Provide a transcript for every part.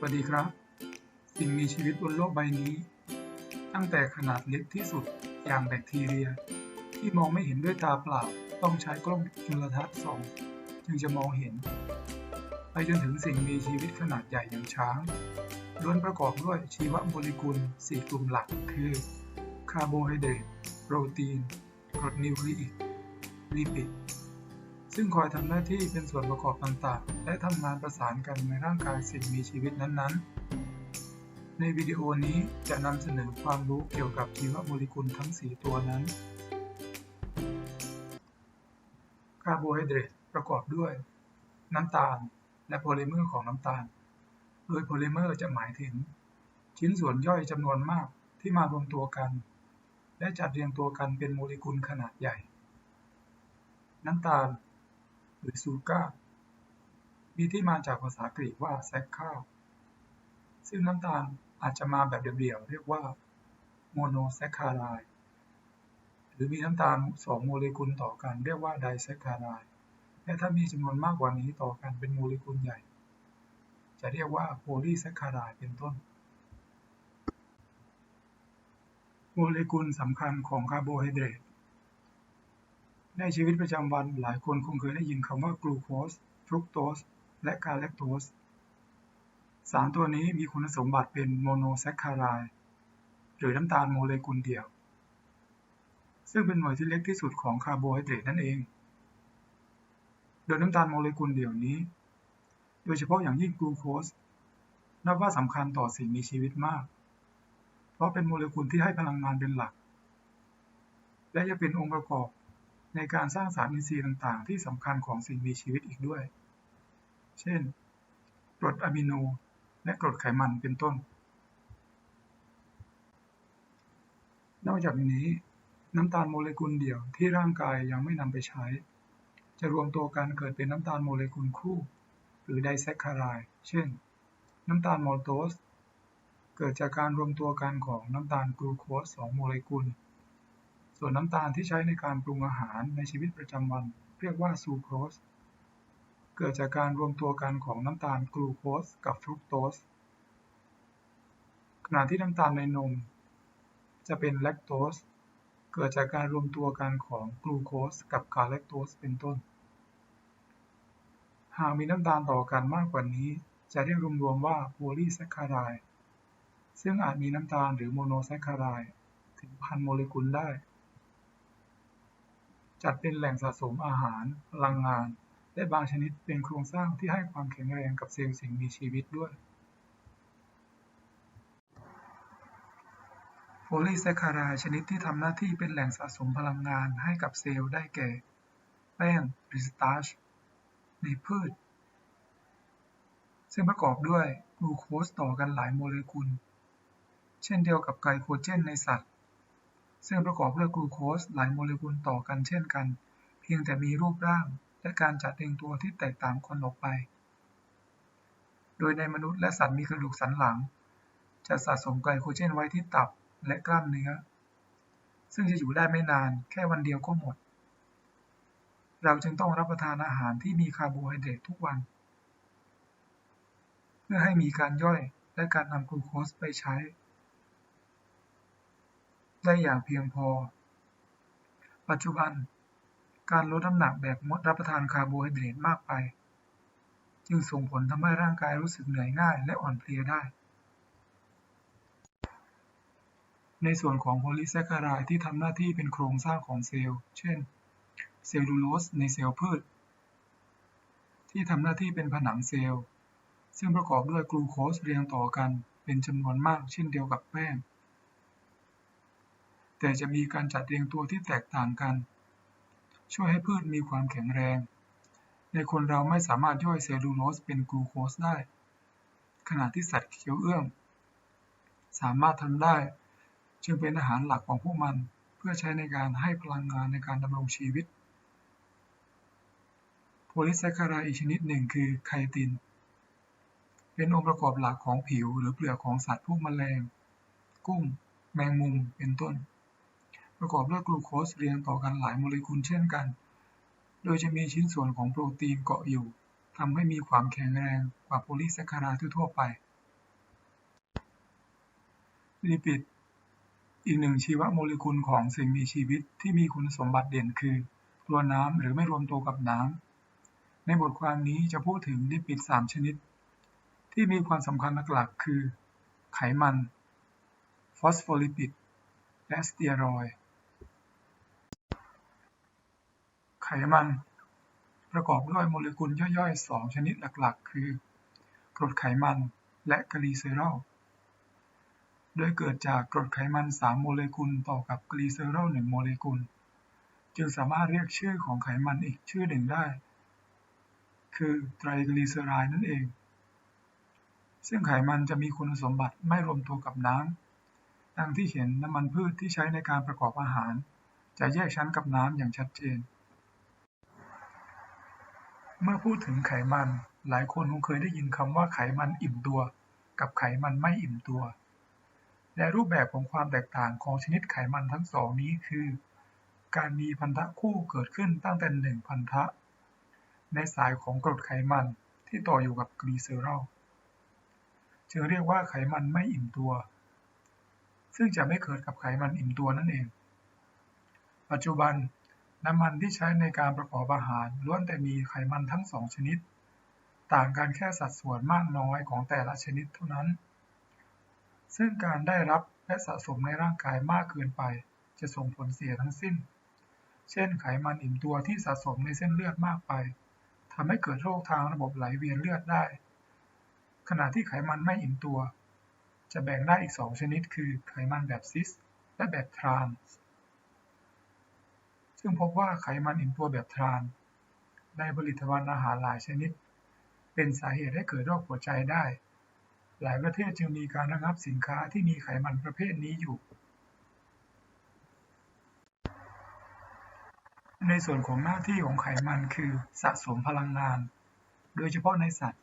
สวัสดีครับ สิ่งมีชีวิตบนโลกใบนี้ ตั้งแต่ขนาดเล็กที่สุดอย่างแบคทีเรีย ที่มองไม่เห็นด้วยตาเปล่าต้องใช้กล้องจุลทรรศน์ส่องจึงจะมองเห็น ไปจนถึงสิ่งมีชีวิตขนาดใหญ่อย่างช้างล้วนประกอบด้วยชีวโมเลกุล 4 กลุ่มหลักคือคาร์โบไฮเดรตโปรตีนกรดนิวคลีอิกลิปิด ซึ่งคอยทำหน้าที่เป็นส่วนประกอบต่างๆ และทำงานประสานกันในร่างกายสิ่งมีชีวิตนั้นๆ ในวิดีโอนี้จะนำเสนอความรู้เกี่ยวกับชีวโมเลกุลทั้ง 4 ตัวนั้น คาร์โบไฮเดรตประกอบด้วย น้ำตาล และโพลิเมอร์ของน้ำตาล โดยโพลิเมอร์จะหมายถึง ชิ้นส่วนย่อยจำนวนมากที่มารวมตัวกัน และจัดเรียงตัวกันเป็นโมเลกุลขนาดใหญ่ น้ำตาล หรือซูก้า มีที่มาจากภาษากรีกว่าแซคคาซึ่งน้ำตาลอาจจะมาแบบเดี่ยวๆเรียกว่าโมโนแซคคารายหรือมีน้ำตาลสองโมเลกุลต่อกันเรียกว่าไดแซคคารายและถ้ามีจำนวนมากกว่านี้ต่อกันเป็นโมเลกุลใหญ่ จะเรียกว่าโพลีแซคคารายเป็นต้น โมเลกุลสำคัญของคาร์โบไฮเดรต ในชีวิตประจำวันหลายคนคงเคยได้ยินคำว่ากลูโคสฟรุกโตส และกาแลคโตส สารตัวนี้มีคุณสมบัติเป็นโมโนแซคคารายหรือน้ำตาลโมเลกุลเดี่ยว ซึ่งเป็นหน่วยที่เล็กที่สุดของคาร์โบไฮเดรตนั่นเอง โดยน้ำตาลโมเลกุลเดี่ยวนี้ โดยเฉพาะอย่างยิ่งกลูโคส นับว่าสำคัญต่อสิ่งมีชีวิตมาก เพราะเป็นโมเลกุลที่ให้พลังงานเป็นหลัก และจะเป็นองค์ประกอบ ในการสร้างสารอินทรีย์ต่างๆ ที่สำคัญของสิ่งมีชีวิตอีกด้วย เช่น กรดอะมิโน และกรดไขมันเป็นต้น นอกจากนี้ น้ำตาลโมเลกุลเดี่ยวที่ร่างกายยังไม่นำไปใช้ จะรวมตัวกันเกิดเป็นน้ำตาลโมเลกุลคู่ หรือไดแซคคารายเช่น น้ำตาลมอลโตสเกิดจากการรวมตัวกันของน้ำตาลกลูโคส2โมเลกุล ส่วนน้ำตาลที่ใช้ในการปรุงอาหารในชีวิตประจำวัน เรียกว่าซูโครส เกิดจากการรวมตัวกันของน้ำตาลกลูโคสกับฟรุกโตส ขณะที่น้ำตาลในนม จะเป็นแลคโตส เกิดจากการรวมตัวกันของกลูโคสกับกาแลคโตสเป็นต้น หากมีน้ำตาลต่อกันมากกว่านี้ จะเรียกรวมๆว่าโพลีแซคคารายซึ่งอาจมีน้ำตาลหรือโมโนแซคคารายถึงพันโมเลกุลได้ จัดเป็นแหล่งสะสมอาหาร พลังงาน และบางชนิดเป็นโครงสร้างที่ให้ความแข็งแรงกับเซลล์สิ่งมีชีวิตด้วยโพลีแซคคารายชนิดที่ทำหน้าที่เป็นแหล่งสะสมพลังงานให้กับเซลล์ได้แก่ แป้งหรือสตาร์ชในพืช ซึ่งประกอบด้วยกลูโคสต่อกันหลายโมเลกุล เช่นเดียวกับไกลโคเจนในสัตว์ ซึ่งประกอบด้วยกลูโคสหลายโมเลกุลต่อกันเช่นกัน เพียงแต่มีรูปร่าง และการจัดเรียงตัวที่แตกต่างกันออกไป โดยในมนุษย์และสัตว์มีกระดูกสันหลัง จะสะสมไกลโคเจนไว้ที่ตับและกล้ามเนื้อ ซึ่งจะอยู่ได้ไม่นานแค่วันเดียวก็หมด เราจึงต้องรับประทานอาหารที่มีคาร์โบไฮเดรตทุกวัน เพื่อให้มีการย่อยและการนำกลูโคสไปใช้ ได้อย่างเพียงพอ ปัจจุบัน การลดน้ำหนักแบบงดรับประทานคาร์โบไฮเดรตมากไป จึงส่งผลทำให้ร่างกายรู้สึกเหนื่อยง่ายและอ่อนเพลียได้ ในส่วนของโพลีแซคคารายที่ทำหน้าที่เป็นโครงสร้างของเซลล์ เช่น เซลลูโลสในเซลล์พืช ที่ทำหน้าที่เป็นผนังเซลล์ ซึ่งประกอบด้วยกลูโคสเรียงต่อกันเป็นจำนวนมากเช่นเดียวกับแป้ง แต่จะมีการจัดเรียงตัวที่แตกต่างกัน ช่วยให้พืชมีความแข็งแรง ในคนเราไม่สามารถย่อยเซลลูโลสเป็นกลูโคสได้ ขณะที่สัตว์เคี้ยวเอื้อง สามารถทำได้ จึงเป็นอาหารหลักของพวกมันเพื่อใช้ในการให้พลังงานในการดำรงชีวิต โพลีแซคคารายอีกชนิดหนึ่งคือไคติน เป็นองค์ประกอบหลักของผิวหรือเปลือกของสัตว์พวกแมลง กุ้ง แมงมุม เป็นต้น ประกอบด้วยกลูโคสเรียงต่อกันหลายโมเลกุลเช่นกัน โดยจะมีชิ้นส่วนของโปรตีนเกาะอยู่ทำให้มีความแข็งแรงกว่าโพลีแซคคารายทั่วไป ลิปิด อีกหนึ่งชีวโมเลกุลของสิ่งมีชีวิตที่มีคุณสมบัติเด่นคือตัวน้ำหรือไม่รวมตัวกับน้ำ ในบทความนี้จะพูดถึงลิปิด 3 ชนิด ที่มีความสำคัญหลักๆ คือ ไขมัน ฟอสโฟลิปิด และสเตียรอยด์ ไขมัน ประกอบด้วยโมเลกุลย่อยๆ 2 ชนิดหลักๆ คือกรดไขมันและกลีเซอรอล โดยเกิดจากกรดไขมัน 3 โมเลกุลต่อกับกลีเซอรอล 1 โมเลกุล จึงสามารถเรียกชื่อของไขมันอีกชื่อหนึ่งได้ คือไตรกลีเซอไรด์นั่นเอง ซึ่งไขมันจะมีคุณสมบัติไม่รวมตัวกับน้ำดังที่เห็นน้ำมันพืชที่ใช้ในการประกอบอาหาร จะแยกชั้นกับน้ำอย่างชัดเจน เมื่อพูดถึงไขมัน หลายคนคงเคยได้ยินคำว่าไขมันอิ่มตัว กับไขมันไม่อิ่มตัว และรูปแบบของความแตกต่างของชนิดไขมันทั้งสองนี้คือ การมีพันธะคู่เกิดขึ้นตั้งแต่หนึ่งพันธะ ในสายของกรดไขมันที่ต่ออยู่กับกลีเซอรอลจึงเรียกว่าไขมันไม่อิ่มตัว ซึ่งจะไม่เกิดกับไขมันอิ่มตัวนั่นเอง ปัจจุบัน น้ำมันที่ใช้ในการประกอบอาหารล้วนแต่มีไขมันทั้งสองชนิด ต่างกันแค่สัดส่วนมากน้อยของแต่ละชนิดเท่านั้น ซึ่งการได้รับและสะสมในร่างกายมากเกินไป จะส่งผลเสียทั้งสิ้น เช่น ไขมันอิ่มตัวที่สะสมในเส้นเลือดมากไปทำให้เกิดโรคทางระบบไหลเวียนเลือดได้ ขณะที่ไขมันไม่อิ่มตัว จะแบ่งได้อีกสองชนิดคือไขมันแบบซิสและแบบทรานส์ ซึ่งพบว่าไขมันอิ่มตัวแบบทราน ในผลิตภัณฑ์อาหารหลายชนิด เป็นสาเหตุให้เกิดโรคหัวใจได้ หลายประเทศจึงมีการระงับสินค้าที่มีไขมันประเภทนี้อยู่ ในส่วนของหน้าที่ของไขมันคือสะสมพลังงาน โดยเฉพาะในสัตว์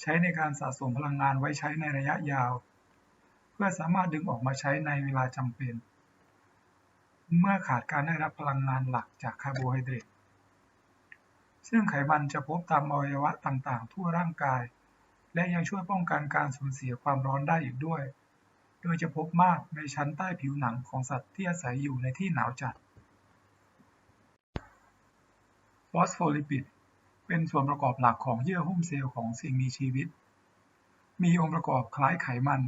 ใช้ในการสะสมพลังงานไว้ใช้ในระยะยาว เพื่อสามารถดึงออกมาใช้ในเวลาจำเป็น เมื่อขาดการได้รับพลังงานหลักจากคาร์โบไฮเดรต ซึ่งไขมันจะพบตามอวัยวะต่างๆ ทั่วร่างกาย และยังช่วยป้องกันการสูญเสียความร้อนได้อีกด้วย โดยจะพบมากในชั้นใต้ผิวหนังของสัตว์ที่อาศัยอยู่ในที่หนาวจัด ฟอสโฟลิปิด เป็นส่วนประกอบหลักของเยื่อหุ้มเซลล์ของสิ่งมีชีวิต มีองค์ประกอบคล้ายไขมัน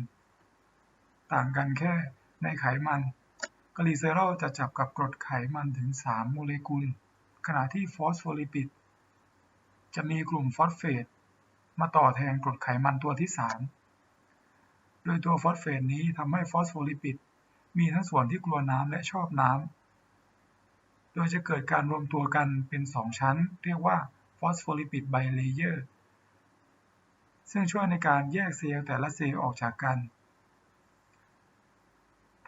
ต่างกันแค่ในไขมัน กลีเซอรอลจะจับกับกรดไขมันถึง 3 โมเลกุล ขณะที่ฟอสโฟลิปิด จะมีกลุ่มฟอสเฟตมาต่อแทนกรดไขมันตัวที่ 3 โดยตัวฟอสเฟตนี้ทำให้ฟอสโฟลิปิด มีทั้งส่วนที่กลัวน้ำและชอบน้ำ โดยจะเกิดการรวมตัวกันเป็น 2 ชั้น เรียกว่าฟอสโฟลิปิดไบเลเยอร์ซึ่งช่วยในการแยกเซลล์แต่ละเซลล์ออกจากกัน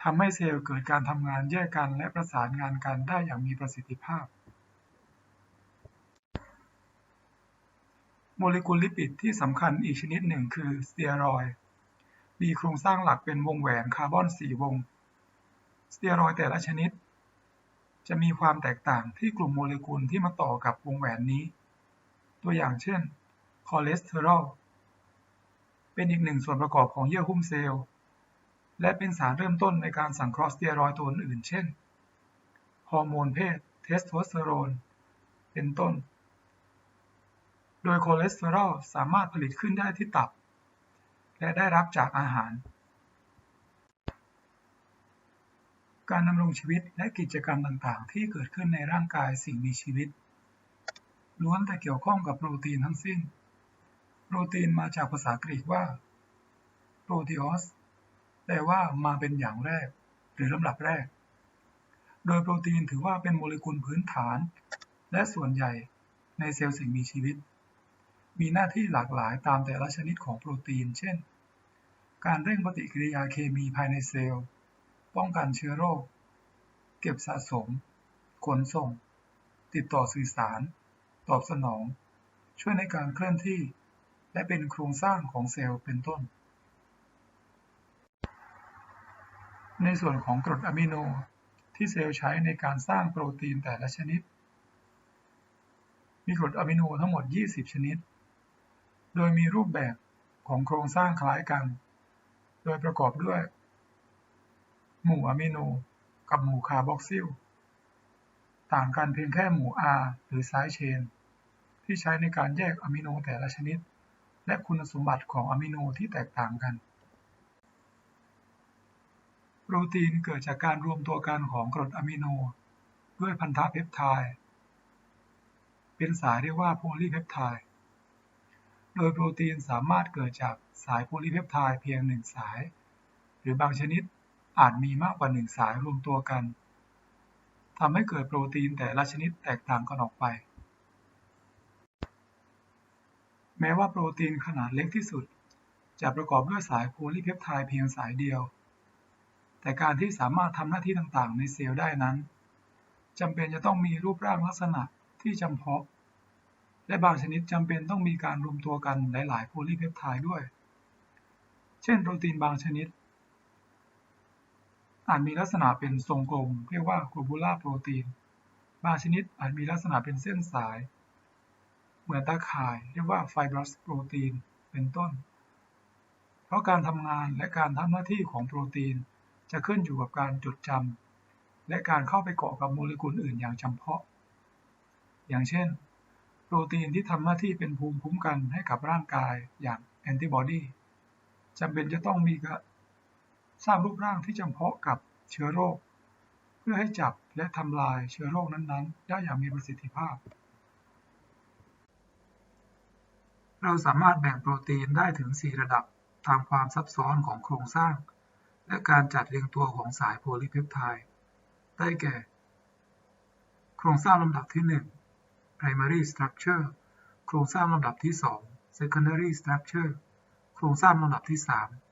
ทำให้เซลล์เกิดการทำงานแยกกันและประสานงานกันได้อย่างมีประสิทธิภาพ โมเลกุลลิปิดที่สำคัญอีกชนิดหนึ่งคือสเตียรอยมีโครงสร้างหลักเป็นวงแหวนคาร์บอน 4 วง สเตียรอยแต่ละชนิด จะมีความแตกต่างที่กลุ่มโมเลกุลที่มาต่อกับวงแหวนนี้ ตัวอย่างเช่นคอเลสเตอรอลเป็นอีกหนึ่งส่วนประกอบของเยื่อหุ้มเซลล์ และเป็นสารเริ่มต้นในการสังเคราะห์สเตียรอยด์ตัวอื่น เช่น ฮอร์โมนเพศเทสโทสเตอโรน เป็นต้น โดยคอเลสเตอรอลสามารถผลิตขึ้นได้ที่ตับ และได้รับจากอาหาร การดำรงชีวิตและกิจกรรมต่างๆ ที่เกิดขึ้นในร่างกายสิ่งมีชีวิต ล้วนแต่เกี่ยวข้องกับโปรตีนทั้งสิ้น โปรตีนมาจากภาษากรีกว่า โปรตีออส แปลว่ามาเป็นอย่างแรก หรือลำดับแรก โดยโปรตีนถือว่าเป็นโมเลกุลพื้นฐาน และส่วนใหญ่ในเซลล์สิ่งมีชีวิต มีหน้าที่หลากหลายตามแต่ละชนิดของโปรตีน เช่น การเร่งปฏิกิริยาเคมีภายในเซลล์ ป้องกันเชื้อโรค เก็บสะสม ขนส่ง ติดต่อสื่อสาร ตอบสนอง ช่วยในการเคลื่อนที่ และเป็นโครงสร้างของเซลล์เป็นต้น ในส่วนของกรดอะมิโนที่เซลล์ใช้ในการสร้างโปรตีนแต่ละชนิด มีกรดอะมิโนทั้งหมด 20 ชนิด โดยมีรูปแบบของโครงสร้างคล้ายกัน โดยประกอบด้วย หมู่อะมิโน กับหมู่คาร์บอกซิล ต่างกันเพียงแค่หมู่ R หรือไซด์เชนที่ใช้ในการแยกอะมิโนแต่ละชนิด และคุณสมบัติของอะมิโนที่แตกต่างกัน โปรตีนเกิดจากการรวมตัวกันของกรดอะมิโน ด้วยพันธะเพปไทด์เป็นสายเรียกว่าโพลีเพปไทด์โดยโปรตีนสามารถเกิดจากสายโพลีเพปไทด์เพียงหนึ่งสาย หรือบางชนิดอาจมีมากกว่าหนึ่งสายรวมตัวกันทำให้เกิดโปรตีนแต่ละชนิดแตกต่างกันออกไป แม้ว่าโปรตีนขนาดเล็กที่สุด จะประกอบด้วยสายโพลีเพปไทด์เพียงสายเดียว แต่การที่สามารถทำหน้าที่ต่างๆ ในเซลล์ได้นั้นจำเป็นจะต้องมีรูปร่างลักษณะที่จำเพาะ และบางชนิดจำเป็นต้องมีการรวมตัวกันหลายๆโพลีเพปไทด์ด้วย เช่น โปรตีนบางชนิด อาจมีลักษณะเป็นทรงกลม เรียกว่า globular โปรตีน บางชนิดอาจมีลักษณะเป็นเส้นสาย เหมือนตาข่าย เรียกว่า fibrous โปรตีน เป็นต้น เพราะการทำงานและการทำหน้าที่ของโปรตีน จะขึ้นอยู่กับการจดจำและการเข้าไปเกาะกับโมเลกุลอื่นอย่างจำเพาะ อย่างเช่น โปรตีนที่ทำหน้าที่เป็นภูมิคุ้มกันให้กับร่างกายอย่างแอนติบอดีจำเป็นจะต้องมีสร้างรูปร่างที่จำเพาะกับเชื้อโรค เพื่อให้จับและทำลายเชื้อโรคนั้นๆ ได้อย่างมีประสิทธิภาพ เราสามารถแบ่งโปรตีนได้ถึง 4 ระดับตามความซับซ้อนของโครงสร้าง และการจัดเรียงตัวของสายโพลีเพปไทด์ได้แก่ โครงสร้างลำดับที่ 1 primary structure โครงสร้างลำดับที่ 2 secondary structure โครงสร้างลำดับที่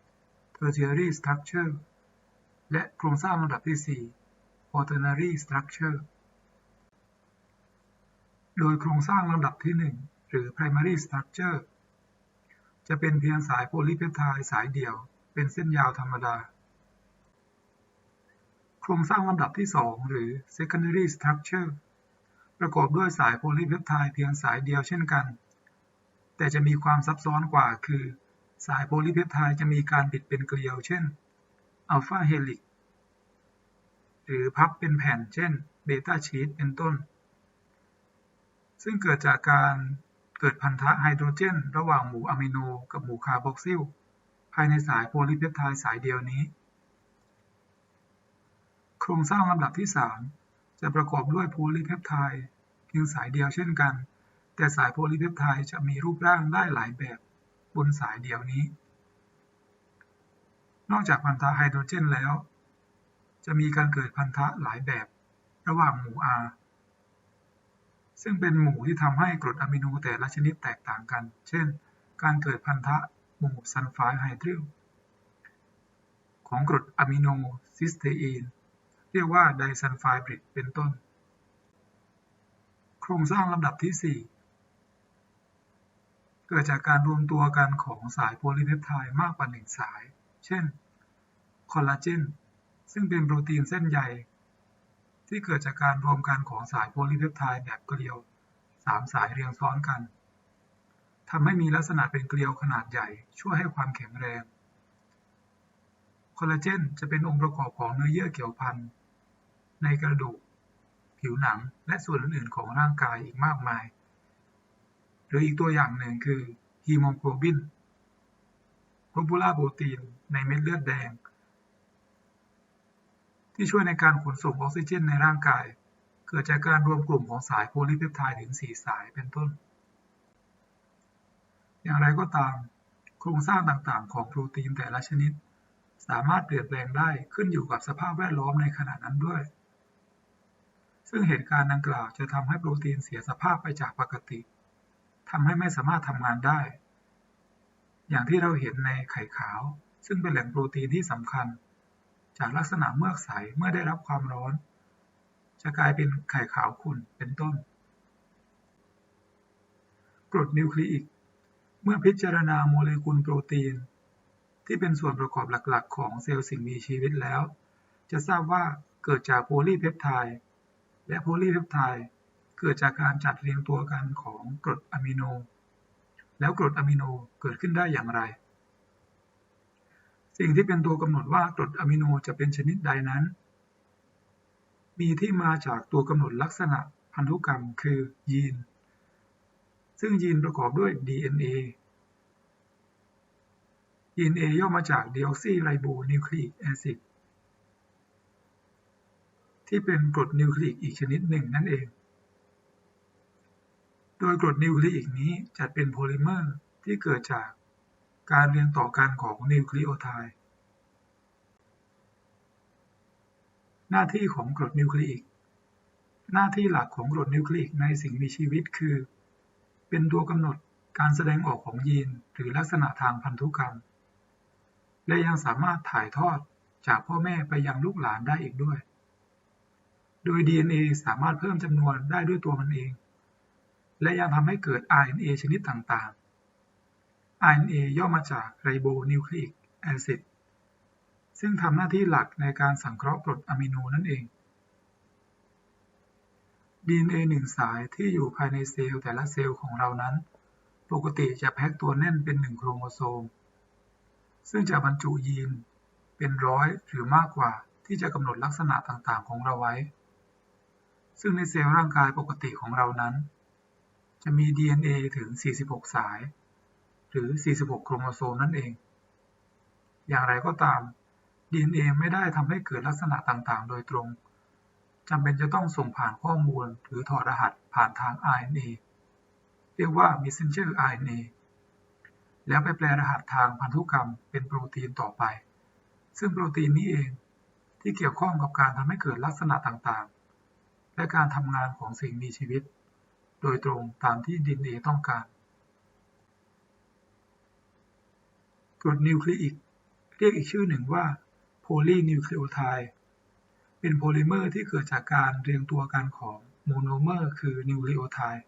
3 tertiary structure และโครงสร้างลำดับที่ 4 quaternary structure โดยโครงสร้างลำดับที่ 1 หรือ primary structure จะเป็นเพียงสายโพลีเพปไทด์สายเดียว เป็นเส้นยาวธรรมดา ครงสร้างลำดับที่ 2 หรือ secondary structure ประกอบด้วยสายโพลีเพปไทด์เพียงสายเดียวเช่นกัน แต่จะมีความซับซ้อนกว่าคือ สายโพลีเพปไทด์จะมีการบิดเป็นเกลียว เช่นอัลฟาเฮลิกหรือพับเป็นแผ่น เช่นเบต้าชีทเป็นต้น ซึ่งเกิดจากการเกิดพันธะไฮโดรเจน ระหว่างหมู่อะมิโนกับหมู่คาร์บอกซิลภายในสายโพลีเพปไทด์สายเดียวนี้ ครงสร้างลำดับที่ 3 จะประกอบด้วยโพลีเพปไทด์เพียงสายเดียวเช่นกัน แต่สายโพลีเพปไทด์จะมีรูปร่างได้หลายแบบบนสายเดียวนี้ นอกจากพันธะไฮโดรเจนแล้ว จะมีการเกิดพันธะหลายแบบระหว่างหมู่ R ซึ่งเป็นหมู่ที่ทำให้กรดอะมิโนแต่ละชนิดแตกต่างกัน เช่น การเกิดพันธะหมู่ซัลไฟด์ไฮดริลของกรดอะมิโนซิสเตอีน เรียกว่าไดซัลไฟบริดเป็นต้น โครงสร้างลำดับที่ 4 เกิดจากการรวมตัวกันของสายโพลีเพปไทด์มากกว่าหนึ่งสาย เช่น คอลลาเจน ซึ่งเป็นโปรตีนเส้นใยที่เกิดจากการรวมกันของสายโพลีเพปไทด์แบบเกลียว 3 สายเรียงซ้อนกันทำให้มีลักษณะเป็นเกลียวขนาดใหญ่ ช่วยให้ความแข็งแรง คอลลาเจนจะเป็นองค์ประกอบของเนื้อเยื่อเกี่ยวพัน ในกระดูก ผิวหนัง และส่วนอื่นๆของร่างกายอีกมากมาย หรืออีกตัวอย่างหนึ่งคือฮีโมโกลบินโกลบูลาโปรตีนในเม็ดเลือดแดง ที่ช่วยในการขนส่งออกซิเจนในร่างกาย เกิดจากการรวมกลุ่มของสายโพลีเพปไทด์ถึง 4 สายเป็นต้น อย่างไรก็ตาม โครงสร้างต่างๆ ของโปรตีนแต่ละชนิดสามารถเปลี่ยนแปลงได้ขึ้นอยู่กับสภาพแวดล้อมในขณะนั้นด้วย ซึ่งเหตุการณ์ดังกล่าวจะทำให้โปรตีนเสียสภาพไปจากปกติทำให้ไม่สามารถทำงานได้ อย่างที่เราเห็นในไข่ขาว ซึ่งเป็นแหล่งโปรตีนที่สำคัญ จากลักษณะเมือกใสเมื่อได้รับความร้อน จะกลายเป็นไข่ขาวขุ่นเป็นต้น กรดนิวคลีอิก เมื่อพิจารณาโมเลกุลโปรตีน ที่เป็นส่วนประกอบหลักๆ ของเซลล์สิ่งมีชีวิตแล้ว จะทราบว่าเกิดจากโพลีเพปไทด์ และโพลีเพปไทด์เกิดจากการจัดเรียงตัวกันของกรดอะมิโน แล้วกรดอะมิโนเกิดขึ้นได้อย่างไร สิ่งที่เป็นตัวกำหนดว่ากรดอะมิโนจะเป็นชนิดใดนั้น มีที่มาจากตัวกำหนดลักษณะพันธุกรรมคือยีน ซึ่งยีนประกอบด้วย DNA ยีน A ย่อมาจาก deoxyribonucleic acid ที่เป็นกรดนิวคลีอิกอีกชนิดหนึ่งนั่นเอง โดยกรดนิวคลีอิกนี้จัดเป็นโพลิเมอร์ที่เกิดจากการเรียงต่อกันของนิวคลีโอไทด์หน้าที่ของกรดนิวคลีอิก หน้าที่หลักของกรดนิวคลีอิกในสิ่งมีชีวิตคือ เป็นตัวกำหนดการแสดงออกของยีนหรือลักษณะทางพันธุกรรม และยังสามารถถ่ายทอดจากพ่อแม่ไปยังลูกหลานได้อีกด้วย โดย DNA สามารถเพิ่มจำนวนได้ด้วยตัวมันเอง และยังทำให้เกิด RNA ชนิดต่างๆ RNA ย่อมาจาก Ribonucleic Acid ซึ่งทำหน้าที่หลักในการสังเคราะห์กรดอะมิโนนั่นเอง DNA หนึ่งสายที่อยู่ภายในเซลล์แต่ละเซลล์ของเรานั้น ปกติจะแพ็กตัวแน่นเป็นหนึ่งโครโมโซม ซึ่งจะบรรจุยีนเป็นร้อยหรือมากกว่าที่จะกำหนดลักษณะต่างๆ ของเราไว้ ซึ่งในเซลล์ร่างกายปกติของเรานั้น จะมี DNA ถึง 46 สาย หรือ 46 โครโมโซมนั่นเอง อย่างไรก็ตาม DNA ไม่ได้ทำให้เกิดลักษณะต่างๆ โดยตรงจำเป็นจะต้องส่งผ่านข้อมูลหรือถอดรหัสผ่านทาง RNA เรียกว่า messenger RNA แล้วไปแปลรหัสทางพันธุกรรมเป็นโปรตีนต่อไป ซึ่งโปรตีนนี้เองที่เกี่ยวข้องกับการทำให้เกิดลักษณะต่างๆ และการทำงานของสิ่งมีชีวิต โดยตรงตามที่ DNA ต้องการกรดนิวคลีอิกเรียกอีกชื่อหนึ่งว่าโพลีนิวคลีโอไทด์เป็นโพลิเมอร์ที่เกิดจากการเรียงตัวกันของโมโนเมอร์คือนิวคลีโอไทด์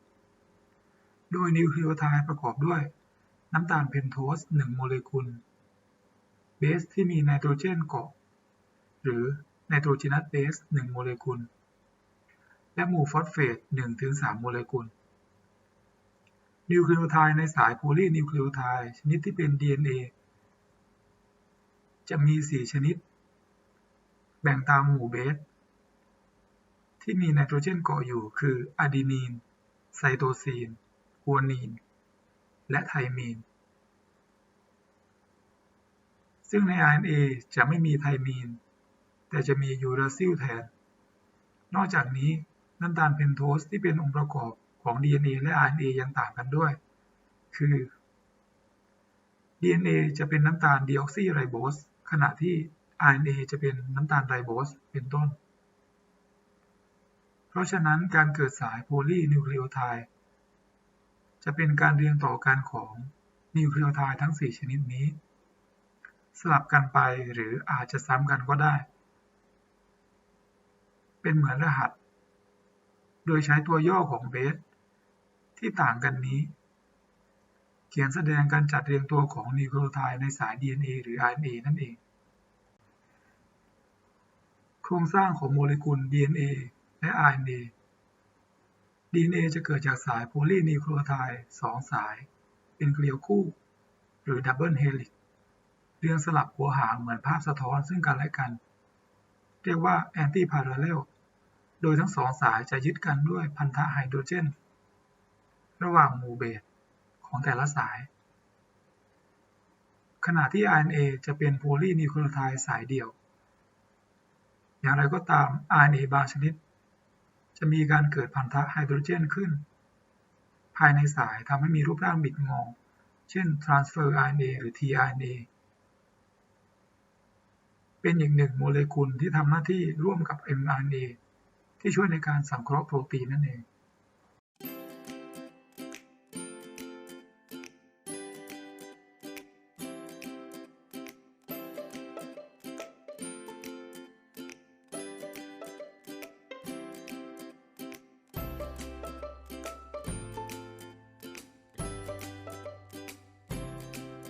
โดยนิวคลีโอไทด์ประกอบด้วยน้ำตาลเพนโทส1โมเลกุล เบสที่มีไนโตรเจนเกาะหรือไนโตรเจนัสเบส1โมเลกุล และหมู่ฟอสเฟต1-3 โมเลกุล นิวคลีโอไทด์ในสายโพลีนิวคลีโอไทด์ชนิดที่เป็น DNA จะมี 4 ชนิด แบ่งตามหมู่เบส ที่มีไนโตรเจนเกาะอยู่คืออะดีนีน ไซโตซีนกัวนีน และไทมีน ซึ่งใน RNA จะไม่มีไทมีน แต่จะมียูราซิลแทน นอกจากนี้ น้ำตาลเพนโทสที่เป็นองค์ประกอบของ DNA และ RNA ยังต่างกันด้วย คือ DNA จะเป็นน้ำตาลดีออกซีไรโบสขณะที่ RNA จะเป็นน้ำตาลไรโบสเป็นต้น เพราะฉะนั้นการเกิดสายโพลีนิวคลีโอไทด์จะเป็นการเรียงต่อกันของนิวคลีโอไทด์ทั้ง 4 ชนิดนี้ สลับกันไปหรืออาจจะซ้ำกันก็ได้ เป็นเหมือนรหัส โดยใช้ตัวย่อของเบสที่ต่างกันนี้ เขียนแสดงการจัดเรียงตัวของนิวคลไทด์ในสาย DNA หรือ RNA นั่นเอง โครงสร้างของโมเลกุล DNA และ RNA DNA จะเกิดจากสายโพลีนิวคลไทด์2สาย เป็นเกลียวคู่ หรือดับเบิลเฮลิกเรียงสลับหัวหางเหมือนภาพสะท้อนซึ่งกันและกัน เรียกว่าแอนตี้พาราเรล โดยทั้งสองสายจะยึดกันด้วยพันธะไฮโดรเจน ระหว่างหมู่เบสของแต่ละสาย ขณะที่ RNA จะเป็นโพลีนิวคลีโอไทด์สายเดี่ยว อย่างไรก็ตาม RNA บางชนิด จะมีการเกิดพันธะไฮโดรเจนขึ้น ภายในสายทำให้มีรูปร่างบิดงอ เช่น transfer RNA หรือ tRNA เป็นอีกหนึ่งโมเลกุลที่ทำหน้าที่ร่วมกับ mRNA ที่ช่วยในการสังเคราะห์โปรตีนนั่นเอง